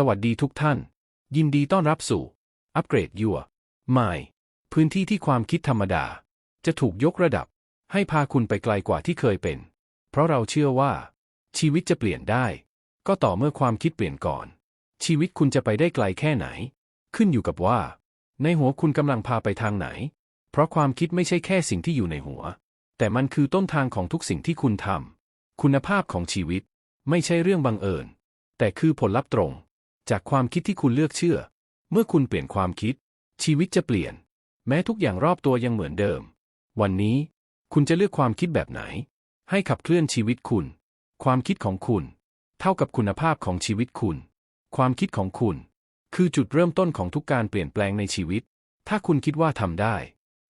สวัสดีทุกท่าน ยินดีต้อนรับสู่ อัปเกรดยัวใหม่พื้นที่ที่ความคิดธรรมดา จะถูกยกระดับ ให้พาคุณไปไกลกว่าที่เคยเป็น เพราะเราเชื่อว่า ชีวิตจะเปลี่ยนได้ ก็ต่อเมื่อความคิดเปลี่ยนก่อน ชีวิตคุณจะไปได้ไกลแค่ไหน ขึ้นอยู่กับว่า ในหัวคุณกำลังพาไปทางไหน เพราะความคิดไม่ใช่แค่สิ่งที่อยู่ในหัว แต่มันคือต้นทางของทุกสิ่งที่คุณทำคุณภาพของชีวิต ไม่ใช่เรื่องบังเอิญ แต่คือผลลัพธ์ตรง จากความคิดที่คุณเลือกเชื่อ เมื่อคุณเปลี่ยนความคิด ชีวิตจะเปลี่ยน แม้ทุกอย่างรอบตัวยังเหมือนเดิม วันนี้ คุณจะเลือกความคิดแบบไหน ให้ขับเคลื่อนชีวิตคุณ ความคิดของคุณ เท่ากับคุณภาพของชีวิตคุณ ความคิดของคุณ คือจุดเริ่มต้นของทุกการเปลี่ยนแปลงในชีวิต ถ้าคุณคิดว่าทำได้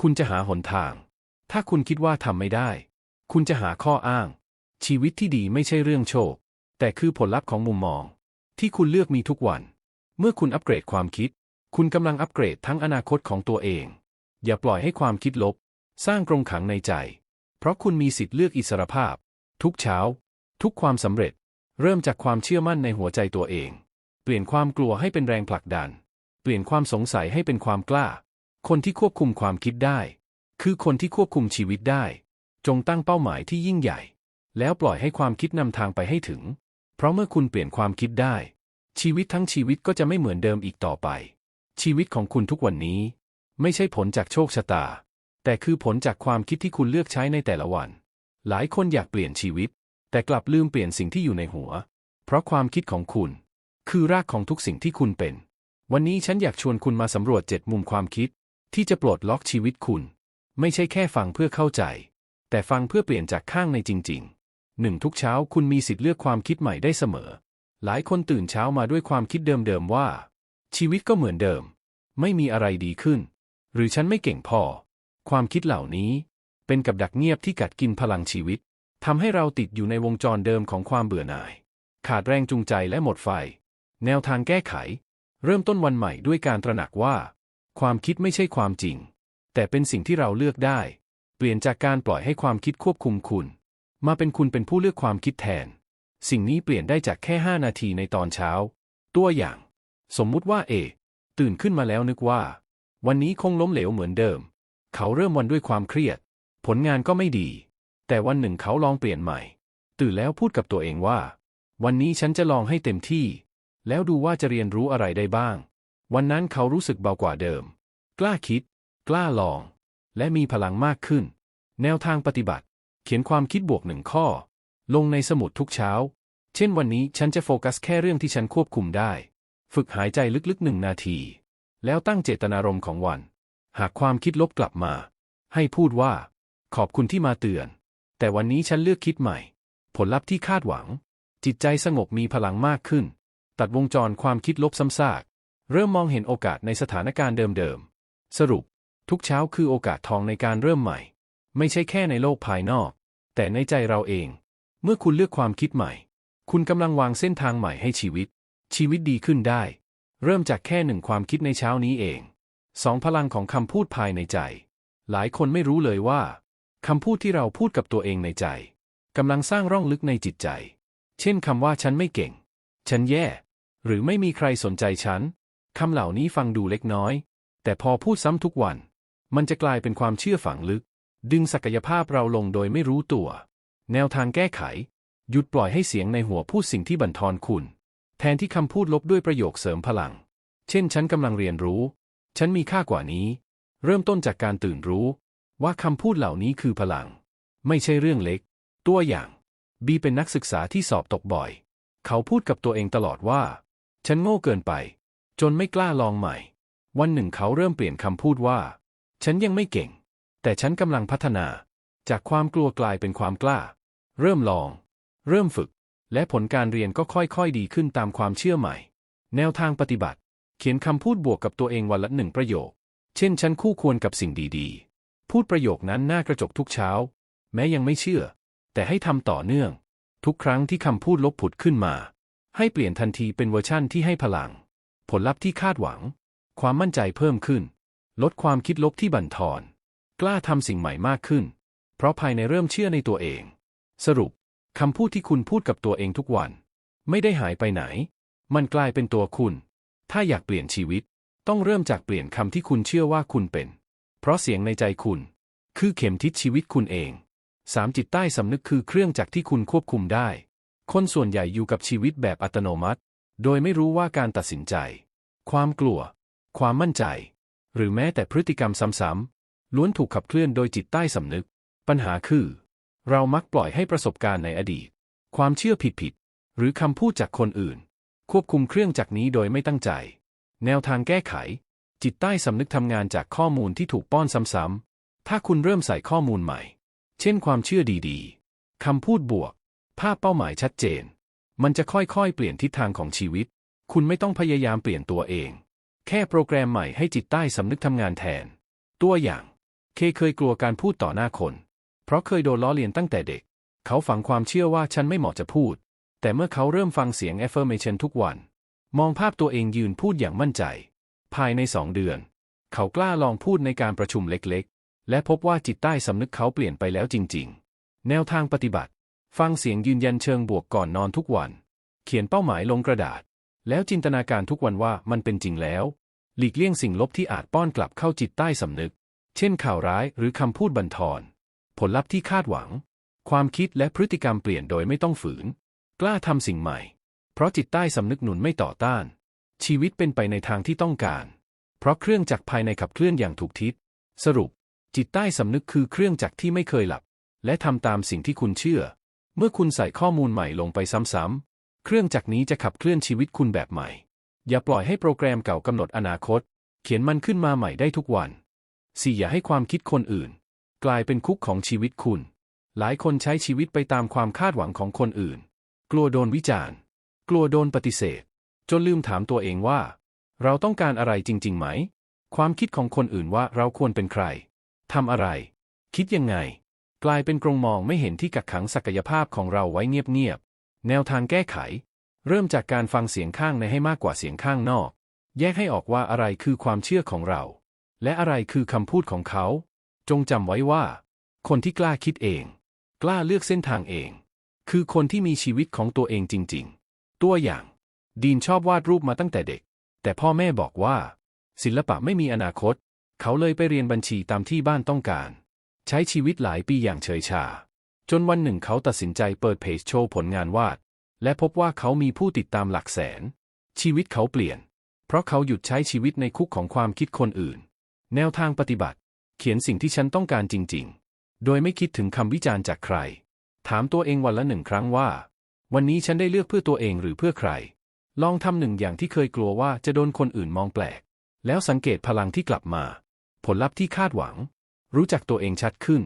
คุณจะหาหนทาง ถ้าคุณคิดว่าทำไม่ได้ คุณจะหาข้ออ้าง ชีวิตที่ดีไม่ใช่เรื่องโชค แต่คือผลลัพธ์ของมุมมอง ที่คุณเลือกมีทุกวัน เมื่อคุณอัปเกรดความคิด คุณกำลังอัปเกรดทั้งอนาคตของตัวเอง อย่าปล่อยให้ความคิดลบ สร้างกรงขังในใจ เพราะคุณมีสิทธิ์เลือกอิสรภาพ ทุกเช้า ทุกความสำเร็จ เริ่มจากความเชื่อมั่นในหัวใจตัวเอง เปลี่ยนความกลัวให้เป็นแรงผลักดัน เปลี่ยนความสงสัยให้เป็นความกล้า คนที่ควบคุมความคิดได้ คือคนที่ควบคุมชีวิตได้ จงตั้งเป้าหมายที่ยิ่งใหญ่ แล้วปล่อยให้ความคิดนำทางไปให้ถึง เพราะเมื่อคุณเปลี่ยนความคิดได้ ชีวิตทั้งชีวิตก็จะไม่เหมือนเดิมอีกต่อไป ชีวิตของคุณทุกวันนี้ ไม่ใช่ผลจากโชคชะตา แต่คือผลจากความคิดที่คุณเลือกใช้ในแต่ละวัน หลายคนอยากเปลี่ยนชีวิต แต่กลับลืมเปลี่ยนสิ่งที่อยู่ในหัว เพราะความคิดของคุณ คือรากของทุกสิ่งที่คุณเป็น วันนี้ฉันอยากชวนคุณมาสำรวจเจ็ดมุมความคิด ที่จะปลดล็อกชีวิตคุณ ไม่ใช่แค่ฟังเพื่อเข้าใจ แต่ฟังเพื่อเปลี่ยนจากข้างในจริง ๆ หนึ่งทุกเช้าคุณมีสิทธิ์เลือกความคิดใหม่ได้เสมอ หลายคนตื่นเช้ามาด้วยความคิดเดิมๆว่า ชีวิตก็เหมือนเดิม ไม่มีอะไรดีขึ้น หรือฉันไม่เก่งพอ ความคิดเหล่านี้เป็นกับดักเงียบที่กัดกินพลังชีวิตทำให้เราติดอยู่ในวงจรเดิมของความเบื่อหน่าย ขาดแรงจูงใจและหมดไฟ แนวทางแก้ไข เริ่มต้นวันใหม่ด้วยการตระหนักว่า ความคิดไม่ใช่ความจริง แต่เป็นสิ่งที่เราเลือกได้ เปลี่ยนจากการปล่อยให้ความคิดควบคุมคุณ มาเป็นคุณเป็นผู้เลือกความคิดแทน สิ่งนี้เปลี่ยนได้จากแค่ 5 นาทีในตอนเช้า ตัวอย่าง สมมุติว่าเอ ตื่นขึ้นมาแล้วนึกว่า วันนี้คงล้มเหลวเหมือนเดิม เขาเริ่มวันด้วยความเครียด ผลงานก็ไม่ดี แต่วันหนึ่งเขาลองเปลี่ยนใหม่ ตื่นแล้วพูดกับตัวเองว่า วันนี้ฉันจะลองให้เต็มที่ แล้วดูว่าจะเรียนรู้อะไรได้บ้าง วันนั้นเขารู้สึกเบากว่าเดิม กล้าคิด กล้าลอง และมีพลังมากขึ้น แนวทางปฏิบัติ ขียนความคิดบวกหนึ่งข้อ ลงในสมุดทุกเช้า เช่นวันนี้ฉันจะโฟกัสแค่เรื่องที่ฉันควบคุมได้ ฝึกหายใจลึกๆหนึ่งนาที แล้วตั้งเจตนารมณ์ของวัน หากความคิดลบกลับมา ให้พูดว่า ขอบคุณที่มาเตือน แต่วันนี้ฉันเลือกคิดใหม่ ผลลัพธ์ที่คาดหวัง จิตใจสงบมีพลังมากขึ้น ตัดวงจรความคิดลบซ้ำซาก เริ่มมองเห็นโอกาสในสถานการณ์เดิมๆสรุป ทุกเช้าคือโอกาสทองในการเริ่มใหม่ ไม่ใช่แค่ในโลกภายนอก แต่ในใจเราเอง เมื่อคุณเลือกความคิดใหม่ คุณกำลังวางเส้นทางใหม่ให้ชีวิต ชีวิตดีขึ้นได้ เริ่มจากแค่หนึ่งความคิดในเช้านี้เองสองพลังของคำพูดภายในใจ หลายคนไม่รู้เลยว่าคำพูดที่เราพูดกับตัวเองในใจกำลังสร้างร่องลึกในจิตใจ เช่นคำว่าฉันไม่เก่ง ฉันแย่ หรือไม่มีใครสนใจฉันคำเหล่านี้ฟังดูเล็กน้อย แต่พอพูดซ้ำทุกวัน มันจะกลายเป็นความเชื่อฝังลึก ดึงศักยภาพเราลงโดยไม่รู้ตัว แนวทางแก้ไข หยุดปล่อยให้เสียงในหัวพูดสิ่งที่บั่นทอนคุณ แทนที่คำพูดลบด้วยประโยคเสริมพลัง เช่น ฉันกำลังเรียนรู้ ฉันมีค่ากว่านี้ เริ่มต้นจากการตื่นรู้ ว่าคำพูดเหล่านี้คือพลัง ไม่ใช่เรื่องเล็ก ตัวอย่างบีเป็นนักศึกษาที่สอบตกบ่อย เขาพูดกับตัวเองตลอดว่า ฉันโง่เกินไป จนไม่กล้าลองใหม่ วันหนึ่งเขาเริ่มเปลี่ยนคำพูดว่า ฉันยังไม่เก่ง แต่ฉันกำลังพัฒนา จากความกลัวกลายเป็นความกล้า เริ่มลอง เริ่มฝึก และผลการเรียนก็ค่อยๆดีขึ้นตามความเชื่อใหม่ แนวทางปฏิบัติ เขียนคำพูดบวกกับตัวเองวันละหนึ่งประโยค เช่นฉันคู่ควรกับสิ่งดีๆ พูดประโยคนั้นหน้ากระจกทุกเช้า แม้ยังไม่เชื่อ แต่ให้ทำต่อเนื่อง ทุกครั้งที่คำพูดลบผุดขึ้นมา ให้เปลี่ยนทันทีเป็นเวอร์ชั่นที่ให้พลัง ผลลัพธ์ที่คาดหวัง ความมั่นใจเพิ่มขึ้น ลดความคิดลบที่บั่นทอน กล้าทำสิ่งใหม่มากขึ้น เพราะภายในเริ่มเชื่อในตัวเอง สรุปคำพูดที่คุณพูดกับตัวเองทุกวัน ไม่ได้หายไปไหน มันกลายเป็นตัวคุณ ถ้าอยากเปลี่ยนชีวิต ต้องเริ่มจากเปลี่ยนคำที่คุณเชื่อว่าคุณเป็น เพราะเสียงในใจคุณ คือเข็มทิศชีวิตคุณเองสามจิตใต้สำนึกคือเครื่องจักรที่คุณควบคุมได้ คนส่วนใหญ่อยู่กับชีวิตแบบอัตโนมัติ โดยไม่รู้ว่าการตัดสินใจ ความกลัว ความมั่นใจ หรือแม้แต่พฤติกรรมซ้ำๆ ล้วนถูกขับเคลื่อนโดยจิตใต้สำนึก ปัญหาคือ เรามักปล่อยให้ประสบการณ์ในอดีต ความเชื่อผิดๆหรือคำพูดจากคนอื่น ควบคุมเครื่องจักรนี้โดยไม่ตั้งใจ แนวทางแก้ไข จิตใต้สำนึกทำงานจากข้อมูลที่ถูกป้อนซ้ำๆถ้าคุณเริ่มใส่ข้อมูลใหม่ เช่นความเชื่อดีๆคำพูดบวก ภาพเป้าหมายชัดเจน มันจะค่อยๆ เปลี่ยนทิศทางของชีวิต คุณไม่ต้องพยายามเปลี่ยนตัวเอง แค่โปรแกรมใหม่ให้จิตใต้สำนึกทำงานแทน ตัวอย่าง เคเคยกลัวการพูดต่อหน้าคน เพราะเคยโดนล้อเลียนตั้งแต่เด็ก เขาฝังความเชื่อว่าฉันไม่เหมาะจะพูด แต่เมื่อเขาเริ่มฟังเสียง affirmation ทุกวัน มองภาพตัวเองยืนพูดอย่างมั่นใจ ภายในสองเดือน เขากล้าลองพูดในการประชุมเล็กๆ และพบว่าจิตใต้สำนึกเขาเปลี่ยนไปแล้วจริง ๆ แนวทางปฏิบัติ ฟังเสียงยืนยันเชิงบวกก่อนนอนทุกวัน เขียนเป้าหมายลงกระดาษ แล้วจินตนาการทุกวันว่ามันเป็นจริงแล้ว หลีกเลี่ยงสิ่งลบที่อาจป้อนกลับเข้าจิตใต้สำนึก เช่นข่าวร้ายหรือคำพูดบันทอน ผลลัพธ์ที่คาดหวัง ความคิดและพฤติกรรมเปลี่ยนโดยไม่ต้องฝืน กล้าทำสิ่งใหม่ เพราะจิตใต้สำนึกหนุนไม่ต่อต้าน ชีวิตเป็นไปในทางที่ต้องการ เพราะเครื่องจักรภายในขับเคลื่อนอย่างถูกทิศ สรุป จิตใต้สำนึกคือเครื่องจักรที่ไม่เคยหลับ และทำตามสิ่งที่คุณเชื่อ เมื่อคุณใส่ข้อมูลใหม่ลงไปซ้ำๆเครื่องจักรนี้จะขับเคลื่อนชีวิตคุณแบบใหม่ อย่าปล่อยให้โปรแกรมเก่ากำหนดอนาคต เขียนมันขึ้นมาใหม่ได้ทุกวัน 4. อย่าให้ความคิดคนอื่น กลายเป็นคุกของชีวิตคุณ หลายคนใช้ชีวิตไปตามความคาดหวังของคนอื่น กลัวโดนวิจารณ์ กลัวโดนปฏิเสธ จนลืมถามตัวเองว่า เราต้องการอะไรจริง ๆ ไหม ความคิดของคนอื่นว่าเราควรเป็นใครทำอะไร คิดยังไง กลายเป็นกรงมองไม่เห็นที่กักขังศักยภาพของเราไว้เงียบๆแนวทางแก้ไข เริ่มจากการฟังเสียงข้างในให้มากกว่าเสียงข้างนอก แยกให้ออกว่าอะไรคือความเชื่อของเรา และอะไรคือคำพูดของเขา จงจำไว้ว่า คนที่กล้าคิดเอง กล้าเลือกเส้นทางเอง คือคนที่มีชีวิตของตัวเองจริง ๆ ตัวอย่าง ดีนชอบวาดรูปมาตั้งแต่เด็ก แต่พ่อแม่บอกว่า ศิลปะไม่มีอนาคต เขาเลยไปเรียนบัญชีตามที่บ้านต้องการ ใช้ชีวิตหลายปีอย่างเฉยชา จนวันหนึ่งเขาตัดสินใจเปิดเพจโชว์ผลงานวาด และพบว่าเขามีผู้ติดตามหลักแสน ชีวิตเขาเปลี่ยน เพราะเขาหยุดใช้ชีวิตในคุกของความคิดคนอื่น แนวทางปฏิบัติ เขียนสิ่งที่ฉันต้องการจริง ๆ โดยไม่คิดถึงคำวิจารณ์จากใคร ถามตัวเองวันละหนึ่งครั้งว่า วันนี้ฉันได้เลือกเพื่อตัวเองหรือเพื่อใคร ลองทำหนึ่งอย่างที่เคยกลัวว่าจะโดนคนอื่นมองแปลก แล้วสังเกตพลังที่กลับมา ผลลัพธ์ที่คาดหวัง รู้จักตัวเองชัดขึ้น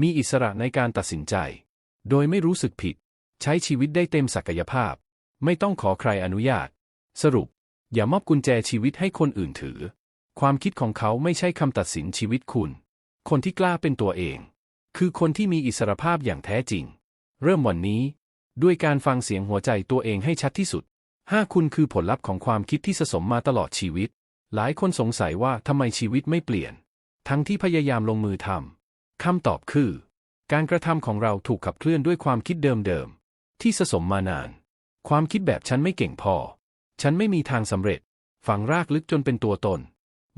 มีอิสระในการตัดสินใจ โดยไม่รู้สึกผิด ใช้ชีวิตได้เต็มศักยภาพ ไม่ต้องขอใครอนุญาต สรุป อย่ามอบกุญแจชีวิตให้คนอื่นถือ ความคิดของเขาไม่ใช่คำตัดสินชีวิตคุณ คนที่กล้าเป็นตัวเอง คือคนที่มีอิสรภาพอย่างแท้จริง เริ่มวันนี้ ด้วยการฟังเสียงหัวใจตัวเองให้ชัดที่สุดห้าคุณคือผลลัพธ์ของความคิดที่สะสมมาตลอดชีวิต หลายคนสงสัยว่าทำไมชีวิตไม่เปลี่ยน ทั้งที่พยายามลงมือทำคำตอบคือ การกระทำของเราถูกขับเคลื่อนด้วยความคิดเดิมๆที่สะสมมานาน ความคิดแบบฉันไม่เก่งพอ ฉันไม่มีทางสำเร็จ ฝังรากลึกจนเป็นตัวตน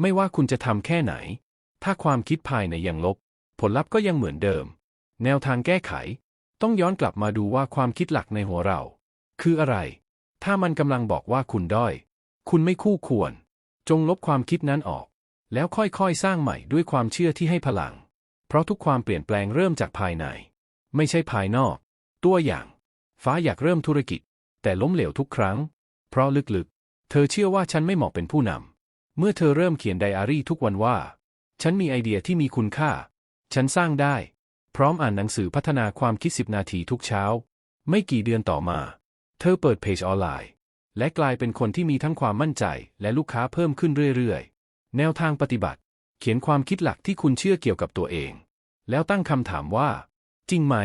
ไม่ว่าคุณจะทำแค่ไหน ถ้าความคิดภายในยังลบ ผลลัพธ์ก็ยังเหมือนเดิม แนวทางแก้ไข ต้องย้อนกลับมาดูว่าความคิดหลักในหัวเรา คืออะไร ถ้ามันกำลังบอกว่าคุณด้อย คุณไม่คู่ควร จงลบความคิดนั้นออก แล้วค่อยๆ สร้างใหม่ด้วยความเชื่อที่ให้พลัง เพราะทุกความเปลี่ยนแปลงเริ่มจากภายใน ไม่ใช่ภายนอก ตัวอย่าง ฟ้าอยากเริ่มธุรกิจ แต่ล้มเหลวทุกครั้ง เพราะลึกๆ เธอเชื่อว่าฉันไม่เหมาะเป็นผู้นำ เมื่อเธอเริ่มเขียนไดอารี่ทุกวันว่า ฉันมีไอเดียที่มีคุณค่า ฉันสร้างได้ พร้อมอ่านหนังสือพัฒนาความคิดสิบนาทีทุกเช้า ไม่กี่เดือนต่อมา เธอเปิดเพจออนไลน์ และกลายเป็นคนที่มีทั้งความมั่นใจและลูกค้าเพิ่มขึ้นเรื่อยๆ แนวทางปฏิบัติ เขียนความคิดหลักที่คุณเชื่อเกี่ยวกับตัวเอง แล้วตั้งคำถามว่า จริงไหม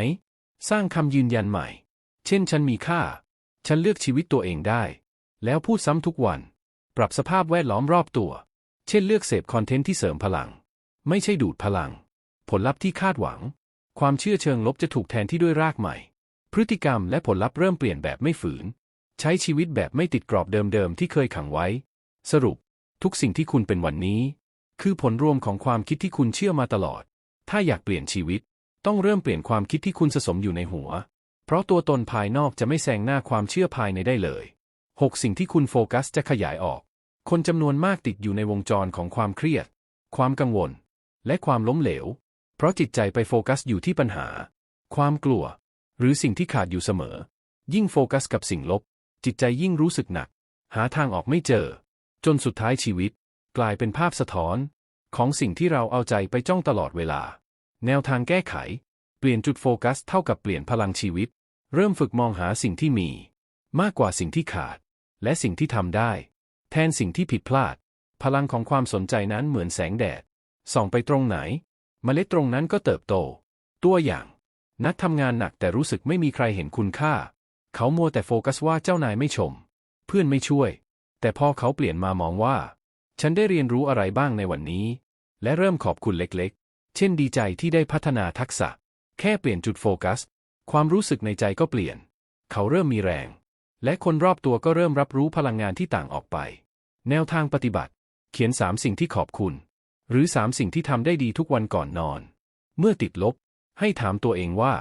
สร้างคำยืนยันใหม่ เช่น ฉันมีค่า ฉันเลือกชีวิตตัวเองได้ แล้วพูดซ้ำทุกวัน ปรับสภาพแวดล้อมรอบตัว เช่นเลือกเสพคอนเทนต์ที่เสริมพลัง ไม่ใช่ดูดพลัง ผลลัพธ์ที่คาดหวัง ความเชื่อเชิงลบจะถูกแทนที่ด้วยรากใหม่ พฤติกรรมและผลลัพธ์เริ่มเปลี่ยนแบบไม่ฝืน ใช้ชีวิตแบบไม่ติดกรอบเดิมๆที่เคยขังไว้ สรุป ทุกสิ่งที่คุณเป็นวันนี้ คือผลรวมของความคิดที่คุณเชื่อมาตลอด ถ้าอยากเปลี่ยนชีวิต ต้องเริ่มเปลี่ยนความคิดที่คุณสะสมอยู่ในหัว เพราะตัวตนภายนอกจะไม่แซงหน้าความเชื่อภายในได้เลย 6 สิ่งที่คุณโฟกัสจะขยายออก คนจำนวนมากติดอยู่ในวงจรของความเครียด ความกังวล และความล้มเหลว เพราะจิตใจไปโฟกัสอยู่ที่ปัญหา ความกลัว หรือสิ่งที่ขาดอยู่เสมอ ยิ่งโฟกัสกับสิ่งลบ จิตใจยิ่งรู้สึกหนัก หาทางออกไม่เจอ จนสุดท้ายชีวิต กลายเป็นภาพสะท้อน ของสิ่งที่เราเอาใจไปจ้องตลอดเวลา แนวทางแก้ไข เปลี่ยนจุดโฟกัสเท่ากับเปลี่ยนพลังชีวิต เริ่มฝึกมองหาสิ่งที่มี มากกว่าสิ่งที่ขาด และสิ่งที่ทำได้ แทนสิ่งที่ผิดพลาด พลังของความสนใจนั้นเหมือนแสงแดด ส่องไปตรงไหนเมล็ดตรงนั้นก็เติบโต ตัวอย่าง นักทำงานหนักแต่รู้สึกไม่มีใครเห็นคุณค่า เขามัวแต่โฟกัสว่าเจ้านายไม่ชม เพื่อนไม่ช่วย แต่พอเขาเปลี่ยนมามองว่า ฉันได้เรียนรู้อะไรบ้างในวันนี้ และเริ่มขอบคุณเล็กๆ เช่นดีใจที่ได้พัฒนาทักษะ แค่เปลี่ยนจุดโฟกัส ความรู้สึกในใจก็เปลี่ยน เขาเริ่มมีแรง และคนรอบตัวก็เริ่มรับรู้พลังงานที่ต่างออกไป แนวทางปฏิบัติ เขียนสามสิ่งที่ขอบคุณ หรือสามสิ่งที่ทำได้ดีทุกวันก่อนนอน เมื่อติดลบ ให้ถามตัวเองว่า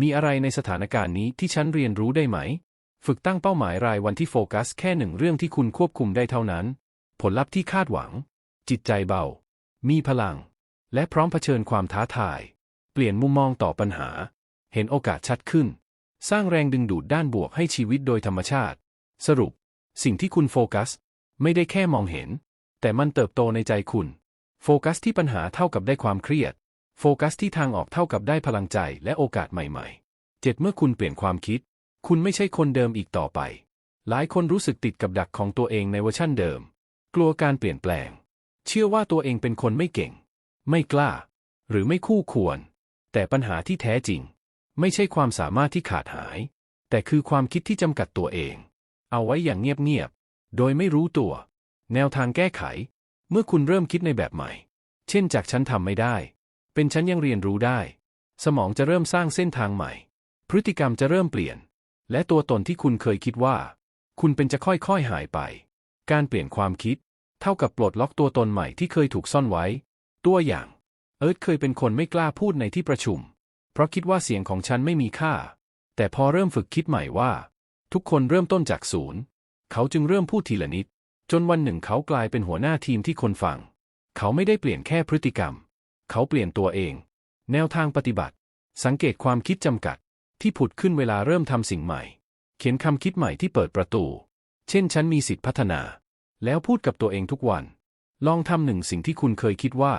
มีอะไรในสถานการณ์นี้ที่ฉันเรียนรู้ได้ไหม ฝึกตั้งเป้าหมายรายวันที่โฟกัสแค่หนึ่งเรื่องที่คุณควบคุมได้เท่านั้น ผลลัพธ์ที่คาดหวัง จิตใจเบา มีพลัง และพร้อมเผชิญความท้าทาย เปลี่ยนมุมมองต่อปัญหา เห็นโอกาสชัดขึ้น สร้างแรงดึงดูดด้านบวกให้ชีวิตโดยธรรมชาติ สรุป สิ่งที่คุณโฟกัส ไม่ได้แค่มองเห็น แต่มันเติบโตในใจคุณ โฟกัสที่ปัญหาเท่ากับได้ความเครียด โฟกัสที่ทางออกเท่ากับได้พลังใจและโอกาสใหม่ๆ เจ็ดเมื่อคุณเปลี่ยนความคิด คุณไม่ใช่คนเดิมอีกต่อไป หลายคนรู้สึกติดกับดักของตัวเองในเวอร์ชั่นเดิม กลัวการเปลี่ยนแปลง เชื่อว่าตัวเองเป็นคนไม่เก่ง ไม่กล้า หรือไม่คู่ควร แต่ปัญหาที่แท้จริง ไม่ใช่ความสามารถที่ขาดหาย แต่คือความคิดที่จำกัดตัวเอง เอาไว้อย่างเงียบๆ โดยไม่รู้ตัว แนวทางแก้ไข เมื่อคุณเริ่มคิดในแบบใหม่ เช่นจากฉันทำไม่ได้ เป็นฉันยังเรียนรู้ได้ สมองจะเริ่มสร้างเส้นทางใหม่ พฤติกรรมจะเริ่มเปลี่ยน และตัวตนที่คุณเคยคิดว่า คุณเป็นจะค่อยๆหายไป การเปลี่ยนความคิด เท่ากับปลดล็อกตัวตนใหม่ที่เคยถูกซ่อนไว้ ตัวอย่าง เอิร์ธเคยเป็นคนไม่กล้าพูดในที่ประชุม เพราะคิดว่าเสียงของฉันไม่มีค่า แต่พอเริ่มฝึกคิดใหม่ว่า ทุกคนเริ่มต้นจากศูนย์ เขาจึงเริ่มพูดทีละนิด จนวันหนึ่งเขากลายเป็นหัวหน้าทีมที่คนฟัง เขาไม่ได้เปลี่ยนแค่พฤติกรรม เขาเปลี่ยนตัวเอง แนวทางปฏิบัติ สังเกตความคิดจำกัด ที่ผุดขึ้นเวลาเริ่มทำสิ่งใหม่ เขียนคำคิดใหม่ที่เปิดประตู เช่นฉันมีสิทธิพัฒนา แล้วพูดกับตัวเองทุกวัน ลองทำหนึ่งสิ่งที่คุณเคยคิดว่า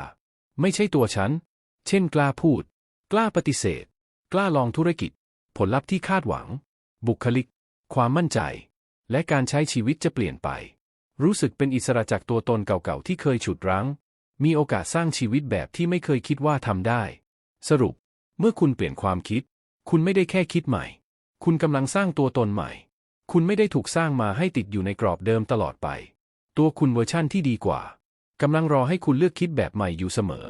ไม่ใช่ตัวฉัน เช่นกล้าพูด กล้าปฏิเสธ กล้าลองธุรกิจ ผลลัพธ์ที่คาดหวัง บุคลิก ความมั่นใจ และการใช้ชีวิตจะเปลี่ยนไป รู้สึกเป็นอิสระจากตัวตนเก่าๆที่เคยฉุดรั้ง มีโอกาสสร้างชีวิตแบบที่ไม่เคยคิดว่าทำได้ สรุป เมื่อคุณเปลี่ยนความคิด คุณไม่ได้แค่คิดใหม่ คุณกำลังสร้างตัวตนใหม่ คุณไม่ได้ถูกสร้างมาให้ติดอยู่ในกรอบเดิมตลอดไป ตัวคุณเวอร์ชั่นที่ดีกว่ากำลังรอให้คุณเลือกคิดแบบใหม่อยู่เสมอ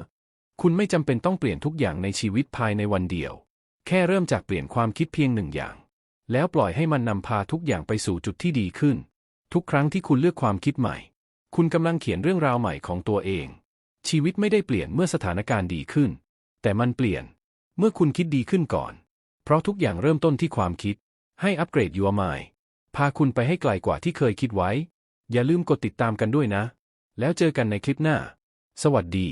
คุณไม่จำเป็นต้องเปลี่ยนทุกอย่างในชีวิตภายในวันเดียว แค่เริ่มจากเปลี่ยนความคิดเพียงหนึ่งอย่าง แล้วปล่อยให้มันนำพาทุกอย่างไปสู่จุดที่ดีขึ้น ทุกครั้งที่คุณเลือกความคิดใหม่ คุณกำลังเขียนเรื่องราวใหม่ของตัวเอง ชีวิตไม่ได้เปลี่ยนเมื่อสถานการณ์ดีขึ้น แต่มันเปลี่ยน เมื่อคุณคิดดีขึ้นก่อน เพราะทุกอย่างเริ่มต้นที่ความคิด ให้อัปเกรด your mind พาคุณไปให้ไกลกว่าที่เคยคิดไว้ อย่าลืมกดติดตามกันด้วยนะ แล้วเจอกันในคลิปหน้า สวัสดี